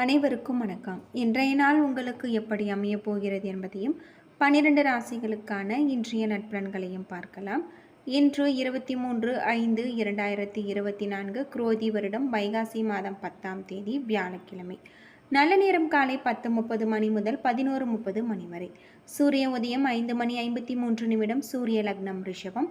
அனைவருக்கும் வணக்கம். இன்றைய நாள் உங்களுக்கு எப்படி அமையப் போகிறது என்பதையும் பனிரெண்டு ராசிகளுக்கான இன்றைய நட்பலன்களையும் பார்க்கலாம். இன்று இருபத்தி மூன்று ஐந்து இரண்டாயிரத்தி இருபத்தி நான்கு குரோதி வருடம் வைகாசி மாதம் பத்தாம் தேதி வியாழக்கிழமை. நல்ல நேரம் காலை பத்து முப்பது மணி முதல் பதினோரு முப்பது மணி வரை. சூரிய உதயம் ஐந்து மணி ஐம்பத்தி மூன்று நிமிடம் சூரிய லக்னம் ரிஷபம்.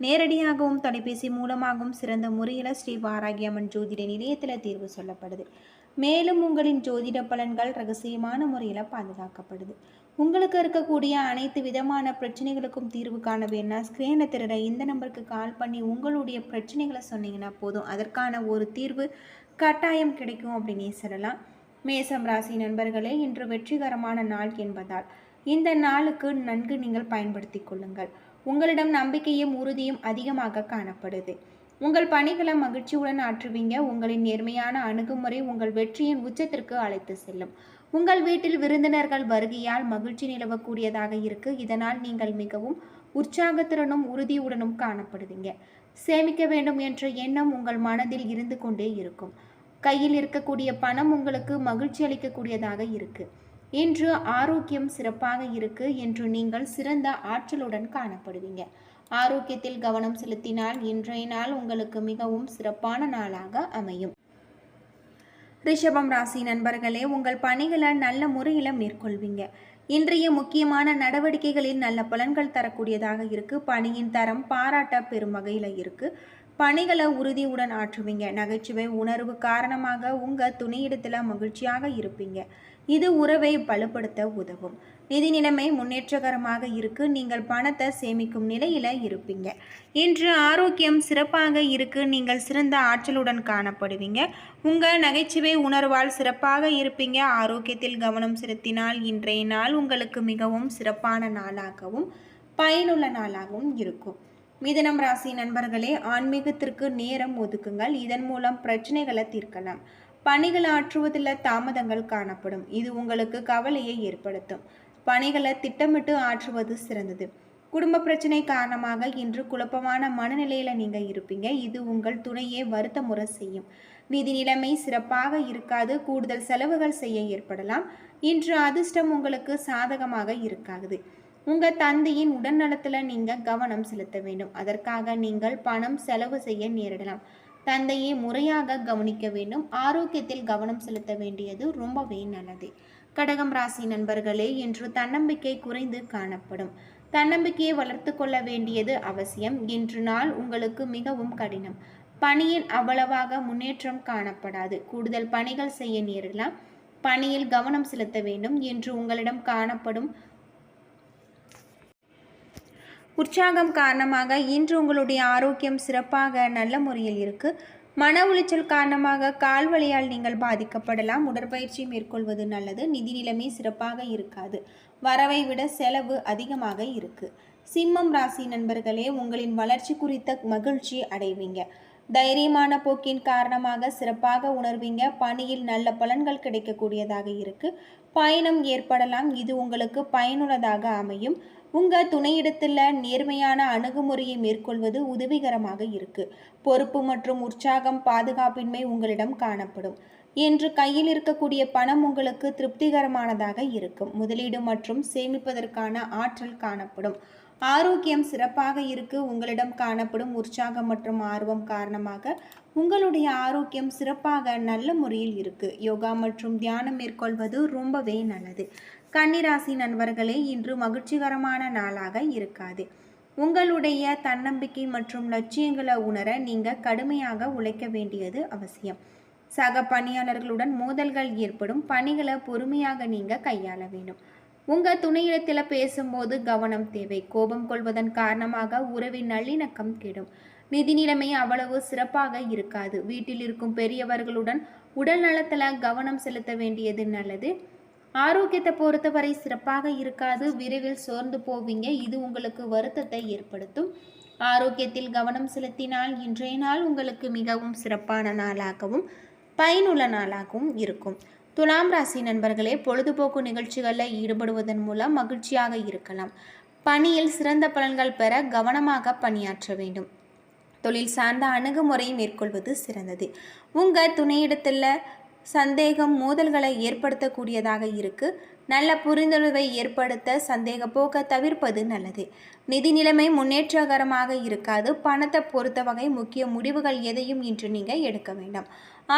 நேரடியாகவும் தொலைபேசி மூலமாகவும் சிறந்த முறையில் ஸ்ரீ வாராகியம்மன் ஜோதிட நிலையத்தில் தீர்வு சொல்லப்படுது. மேலும் உங்களின் ஜோதிட பலன்கள் ரகசியமான முறையில் பாதுகாக்கப்படுது. உங்களுக்கு இருக்கக்கூடிய அனைத்து விதமான பிரச்சனைகளுக்கும் தீர்வு காண வேணா ஸ்க்ரீனில் திரட இந்த நம்பருக்கு கால் பண்ணி உங்களுடைய பிரச்சனைகளை சொன்னீங்கன்னா போதும். அதற்கான ஒரு தீர்வு கட்டாயம் கிடைக்கும் அப்படின்னே சொல்லலாம். மேசம் ராசி நண்பர்களே இன்று வெற்றிகரமான நாள் என்பதால் இந்த நாளுக்கு நன்கு நீங்கள் பயன்படுத்தி கொள்ளுங்கள். உங்களிடம் நம்பிக்கையும் உறுதியும் அதிகமாக காணப்படுது. உங்கள் பணிகளை மகிழ்ச்சியுடன் ஆற்றுவீங்க. உங்களின் நேர்மையான அணுகுமுறை உங்கள் வெற்றியின் உச்சத்திற்கு அழைத்து செல்லும். உங்கள் வீட்டில் விருந்தினர்கள் வருகையால் மகிழ்ச்சி நிலவக்கூடியதாக இருக்கு. இதனால் நீங்கள் மிகவும் உற்சாகத்துடனும் உறுதியுடனும் காணப்படுவீங்க. சேமிக்க வேண்டும் என்ற எண்ணம் உங்கள் மனதில் இருந்து கொண்டே இருக்கும். கையில் இருக்கக்கூடிய பணம் உங்களுக்கு மகிழ்ச்சி அளிக்கக்கூடியதாக இருக்குது இன்று ஆரோக்கியம் சிறப்பாக இருக்கு என்று நீங்கள் சிறந்த ஆற்றலுடன் காணப்படுவீங்க. ஆரோக்கியத்தில் கவனம் செலுத்தினால் இன்றைய நாள் உங்களுக்கு மிகவும் சிறப்பான நாளாக அமையும். ரிஷபம் ராசி நண்பர்களே உங்கள் பணிகளை நல்ல முறையில் மேற்கொள்வீங்க. இன்றைய முக்கியமான நடவடிக்கைகளில் நல்ல பலன்கள் தரக்கூடியதாக இருக்கு. பணியின் தரம் பாராட்ட பெறும் வகையில் இருக்கு. பணிகளை உறுதியுடன் ஆற்றுவீங்க. நகைச்சுவை உணர்வு காரணமாக உங்கள் துணையிடத்தில் மகிழ்ச்சியாக இருப்பீங்க. இது உறவை பலப்படுத்த உதவும். நிதி நிலைமை முன்னேற்றகரமாக இருக்கு. நீங்கள் பணத்தை சேமிக்கும் நிலையில் இருப்பீங்க. இன்று ஆரோக்கியம் சிறப்பாக இருக்கு. நீங்கள் சிறந்த ஆற்றலுடன் காணப்படுவீங்க. உங்கள் நகைச்சுவை உணர்வால் சிறப்பாக இருப்பீங்க. ஆரோக்கியத்தில் கவனம் செலுத்தினால் இன்றைய நாள் உங்களுக்கு மிகவும் சிறப்பான நாளாகவும் பயனுள்ள நாளாகவும் இருக்கும். மிதனம் ராசி நண்பர்களே ஆன்மீகத்திற்கு நேரம் ஒதுக்குங்கள். இதன் மூலம் பிரச்சனைகளை தீர்க்கலாம். பணிகளை ஆற்றுவதில் தாமதங்கள் காணப்படும். இது உங்களுக்கு கவலையை ஏற்படுத்தும். பணிகளை திட்டமிட்டு ஆற்றுவது சிறந்தது. குடும்ப பிரச்சனை காரணமாக இன்று குழப்பமான மனநிலையில் நீங்கள் இருப்பீங்க. இது உங்கள் துணையை வருத்தமுறை செய்யும். நிதி நிலைமை சிறப்பாக இருக்காது. கூடுதல் செலவுகள் செய்ய ஏற்படலாம். இன்று அதிர்ஷ்டம் உங்களுக்கு சாதகமாக இருக்காது. உங்க தந்தையின் உடல்நலத்துல நீங்க கவனம் செலுத்த வேண்டும். அதற்காக நீங்கள் பணம் செலவு செய்ய நேரிடலாம். தந்தையை முறையாக கவனிக்க வேண்டும். ஆரோக்கியத்தில் கவனம் செலுத்த வேண்டியது ரொம்பவே நல்லது. கடகம் ராசி நண்பர்களே இன்று தன்னம்பிக்கை குறைந்து காணப்படும். தன்னம்பிக்கையை வளர்த்து கொள்ள வேண்டியது அவசியம். இன்று நாள் உங்களுக்கு மிகவும் கடினம். பணியில் அவ்வளவாக முன்னேற்றம் காணப்படாது. கூடுதல் பணிகள் செய்ய நேரலாம் பணியில் கவனம் செலுத்த வேண்டும். என்று உங்களிடம் காணப்படும் உற்சாகம் காரணமாக இன்று உங்களுடைய ஆரோக்கியம் சிறப்பாக நல்ல முறையில் இருக்குது மன உளைச்சல் காரணமாக கால் வலியால் நீங்கள் பாதிக்கப்படலாம். உடற்பயிற்சி மேற்கொள்வது நல்லது. நிதி நிலைமை சிறப்பாக இருக்காது. வரவை விட செலவு அதிகமாக இருக்குது சிம்மம் ராசி நண்பர்களே உங்களின் வளர்ச்சி குறித்த மகிழ்ச்சி அடைவீங்க. தைரியமான போக்கின் காரணமாக சிறப்பாக உணர்வீங்க. பணியில் நல்ல பலன்கள் கிடைக்கக்கூடியதாக இருக்குது பயணம் ஏற்படலாம். இது உங்களுக்கு பயனுள்ளதாக அமையும். உங்கள் துணையிடத்தில் நேர்மையான அணுகுமுறையை மேற்கொள்வது உதவிகரமாக இருக்கு. பொறுப்பு மற்றும் உற்சாகம் பாதுகாப்பின்மை உங்களிடம் காணப்படும். என்று கையில் இருக்கக்கூடிய பணம் உங்களுக்கு திருப்திகரமானதாக இருக்கும். முதலீடு மற்றும் சேமிப்பதற்கான ஆற்றல் காணப்படும். ஆரோக்கியம் சிறப்பாக இருக்கு. உங்களிடம் காணப்படும் உற்சாகம் மற்றும் ஆர்வம் காரணமாக உங்களுடைய ஆரோக்கியம் சிறப்பாக நல்ல முறையில் இருக்கு. யோகா மற்றும் தியானம் மேற்கொள்வது ரொம்பவே நல்லது. கன்னிராசி நண்பர்களே இன்று மகிழ்ச்சிகரமான நாளாக இருக்காது. உங்களுடைய தன்னம்பிக்கை மற்றும் லட்சியங்களை உணர நீங்கள் கடுமையாக உழைக்க வேண்டியது அவசியம். சக பணியாளர்களுடன் மோதல்கள் ஏற்படும். பணிகளை பொறுமையாக நீங்கள் கையாள வேண்டும். உங்கள் துணையிடத்தில் பேசும்போது கவனம் தேவை. கோபம் கொள்வதன் காரணமாக உறவின் நல்லிணக்கம் கெடும். நிதி நிலைமை அவ்வளவு சிறப்பாக இருக்காது. வீட்டில் இருக்கும் பெரியவர்களுடன் உடல் நலத்தில் கவனம் செலுத்த வேண்டியது நல்லது. ஆரோக்கியத்தை பொறுத்தவரை சிறப்பாக இருக்காது. விரைவில் சோர்ந்து போவீங்க. இது உங்களுக்கு வருத்தத்தை ஏற்படுத்தும். ஆரோக்கியத்தில் கவனம் செலுத்தினால் இன்றைய நாள் உங்களுக்கு மிகவும் சிறப்பான நாளாகவும் பயனுள்ள நாளாகவும் இருக்கும். துலாம் ராசி நண்பர்களே பொழுதுபோக்கு நிகழ்ச்சிகளில் ஈடுபடுவதன் மூலம் மகிழ்ச்சியாக இருக்கலாம். பணியில் சிறந்த பலன்கள் பெற கவனமாக பணியாற்ற வேண்டும். தொழில் சார்ந்த அணுகுமுறை மேற்கொள்வது சிறந்தது. உங்கள் துணையிடத்தில் சந்தேகம் மோதல்களை ஏற்படுத்தக்கூடியதாக இருக்கு. நல்ல புரிந்துணர்வை ஏற்படுத்த சந்தேக போக்க தவிர்ப்பது நல்லது. நிதி நிலைமை முன்னேற்றகரமாக இருக்காது. பணத்தை பொறுத்த வகை முக்கிய முடிவுகள் எதையும் இன்று நீங்கள் எடுக்க வேண்டாம்.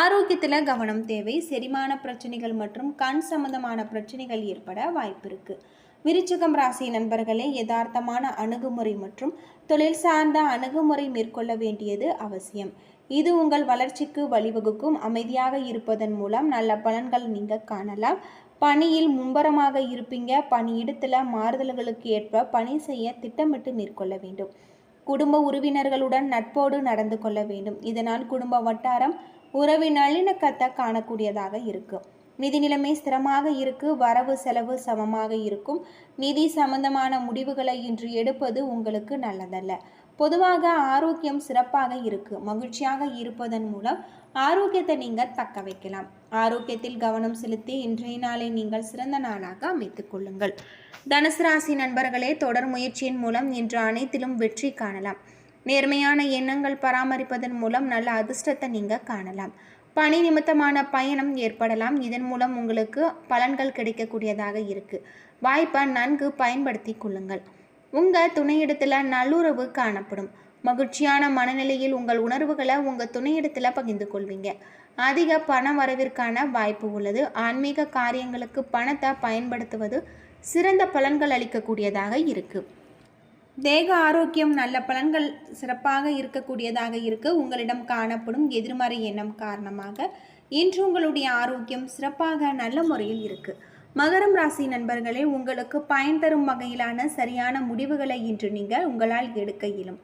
ஆரோக்கியத்தில் கவனம் தேவை. செரிமான பிரச்சனைகள் மற்றும் கண் சம்பந்தமான பிரச்சனைகள் ஏற்பட வாய்ப்பு இருக்குது விருச்சிகம் ராசி நண்பர்களே யதார்த்தமான அணுகுமுறை மற்றும் தொழில் சார்ந்த அணுகுமுறை மேற்கொள்ள வேண்டியது அவசியம். இது உங்கள் வளர்ச்சிக்கு வழிவகுக்கும். அமைதியாக இருப்பதன் மூலம் நல்ல பலன்கள் நீங்கள் காணலாம். பணியில் மும்பரமாக இருப்பீங்க. பணியிடத்தில் மாறுதல்களுக்கு ஏற்ப பணி செய்ய திட்டமிட்டு மேற்கொள்ள வேண்டும். குடும்ப உறவினர்களுடன் நட்போடு நடந்து கொள்ள வேண்டும். இதனால் குடும்ப வட்டாரம் உறவின் நல்லிணக்கத்தை காணக்கூடியதாக இருக்கும் நிதி நிலைமை ஸ்திரமாக இருக்கு. வரவு செலவு சமமாக இருக்கும். நிதி சம்பந்தமான முடிவுகளை இன்று எடுப்பது உங்களுக்கு நல்லதல்ல. பொதுவாக ஆரோக்கியம் சிறப்பாக இருக்கு. மகிழ்ச்சியாக இருப்பதன் மூலம் ஆரோக்கியத்தை நீங்கள் தக்க வைக்கலாம். ஆரோக்கியத்தில் கவனம் செலுத்தி இன்றைய நாளை நீங்கள் சிறந்த நாளாக அமைத்துக் கொள்ளுங்கள். தனுசு ராசி நண்பர்களே தொடர் முயற்சியின் மூலம் இன்று அனைத்திலும் வெற்றி காணலாம். நேர்மையான எண்ணங்கள் பராமரிப்பதன் மூலம் நல்ல அதிர்ஷ்டத்தை நீங்கள் காணலாம். பணி நிமித்தமான பயணம் ஏற்படலாம். இதன் மூலம் உங்களுக்கு பலன்கள் கிடைக்கக்கூடியதாக இருக்கு. வாய்ப்பை நன்கு பயன்படுத்தி கொள்ளுங்கள். உங்கள் துணையிடத்தில் நல்லுறவு காணப்படும். மகிழ்ச்சியான மனநிலையில் உங்கள் உணர்வுகளை உங்கள் துணையிடத்தில் பகிர்ந்து கொள்வீங்க. அதிக பண வரவிற்கான வாய்ப்பு உள்ளது. ஆன்மீக காரியங்களுக்கு பணத்தை பயன்படுத்துவது சிறந்த பலன்கள் அளிக்கக்கூடியதாக இருக்குது தேக ஆரோக்கியம் நல்ல பலன்கள் சிறப்பாக இருக்கக்கூடியதாக இருக்கு. உங்களிடம் காணப்படும் எதிர்மறை எண்ணம் காரணமாக இன்று உங்களுடைய ஆரோக்கியம் சிறப்பாக நல்ல முறையில் இருக்குது மகரம் ராசி நண்பர்களே உங்களுக்கு பயன் தரும் வகையிலான சரியான முடிவுகளை இன்று நீங்கள் உங்களால் எடுக்க இயலும்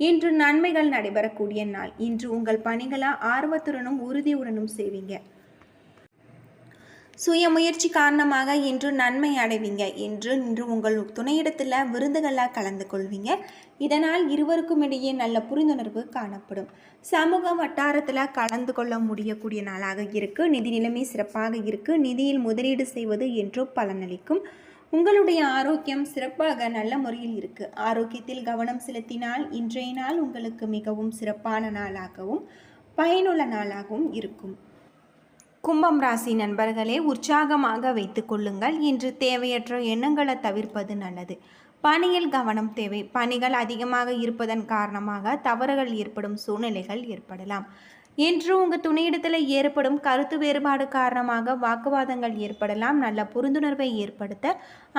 இன்று நன்மைகள் நடைபெறக்கூடிய நாள். இன்று உங்கள் பணிகளை ஆர்வத்துடனும் உறுதியுடனும் செய்வீங்க. சுயமுயற்சி காரணமாக இன்று நன்மை அடைவீங்க என்று இன்று உங்கள் துணையிடத்தில் விருந்துகளாக கலந்து கொள்வீங்க. இதனால் இருவருக்கும் இடையே நல்ல புரிந்துணர்வு காணப்படும். சமூக வட்டாரத்தில் கலந்து கொள்ள முடியக்கூடிய நாளாக இருக்குது நிதி நிலைமை சிறப்பாக இருக்குது நிதியில் முதலீடு செய்வது என்று பலனளிக்கும். உங்களுடைய ஆரோக்கியம் சிறப்பாக நல்ல முறையில் இருக்குது ஆரோக்கியத்தில் கவனம் செலுத்தினால் இன்றைய நாள் உங்களுக்கு மிகவும் சிறப்பான நாளாகவும் பயனுள்ள நாளாகவும் இருக்கும். கும்பம் ராசி நண்பர்களே உற்சாகமாக வைத்துக்கொள்ளுங்கள் இன்று தேவையற்ற எண்ணங்களை தவிர்ப்பது நல்லது. பணியில் கவனம் தேவை. பணிகள் அதிகமாக இருப்பதன் காரணமாக தவறுகள் ஏற்படும் சூழ்நிலைகள் ஏற்படலாம். இன்று உங்கள் துணையிடத்தில் ஏற்படும் கருத்து வேறுபாடு காரணமாக வாக்குவாதங்கள் ஏற்படலாம். நல்ல புரிந்துணர்வை ஏற்படுத்த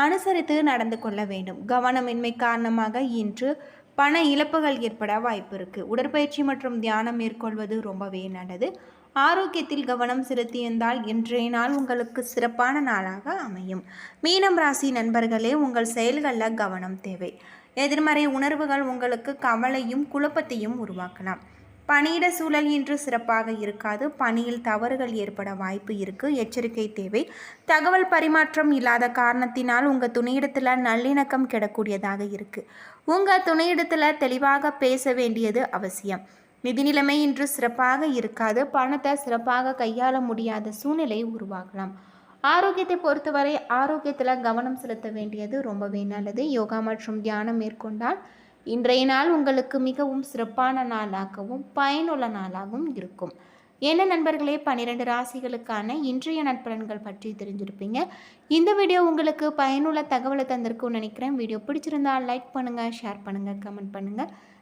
அனுசரித்து நடந்து கொள்ள வேண்டும். கவனமின்மை காரணமாக இன்று பண இழப்புகள் ஏற்பட வாய்ப்பு இருக்குது உடற்பயிற்சி மற்றும் தியானம் மேற்கொள்வது ரொம்பவே நல்லது. ஆரோக்கியத்தில் கவனம் செலுத்தியிருந்தால் இன்றைய நாள் உங்களுக்கு சிறப்பான நாளாக அமையும். மீனம் ராசி நண்பர்களே உங்கள் செயல்களில் கவனம் தேவை. எதிர்மறை உணர்வுகள் உங்களுக்கு கவலையும் குழப்பத்தையும் உருவாக்கலாம். பணியிட சூழல் இன்று சிறப்பாக இருக்காது. பணியில் தவறுகள் ஏற்பட வாய்ப்பு இருக்குது எச்சரிக்கை தேவை. தகவல் பரிமாற்றம் இல்லாத காரணத்தினால் உங்கள் துணையிடத்தில் நல்லிணக்கம் கிடக்கூடியதாக இருக்குது உங்கள் துணையிடத்தில் தெளிவாக பேச வேண்டியது அவசியம். நிதி நிலைமை இன்று சிறப்பாக இருக்காது. பணத்தை சிறப்பாக கையாள முடியாத சூழ்நிலை உருவாகலாம். ஆரோக்கியத்தை பொறுத்தவரை ஆரோக்கியத்தில் கவனம் செலுத்த வேண்டியது ரொம்பவே நல்லது. யோகா மற்றும் தியானம் மேற்கொண்டால் இன்றைய நாள் உங்களுக்கு மிகவும் சிறப்பான நாளாகவும் பயனுள்ள நாளாகவும் இருக்கும். என்ன நண்பர்களே பன்னிரெண்டு ராசிகளுக்கான இன்றைய நட்பலன்கள் பற்றி தெரிஞ்சிருப்பீங்க. இந்த வீடியோ உங்களுக்கு பயனுள்ள தகவலை தந்திருக்கும்னு நினைக்கிறேன். வீடியோ பிடிச்சிருந்தால் லைக் பண்ணுங்கள் ஷேர் பண்ணுங்கள் கமெண்ட் பண்ணுங்கள்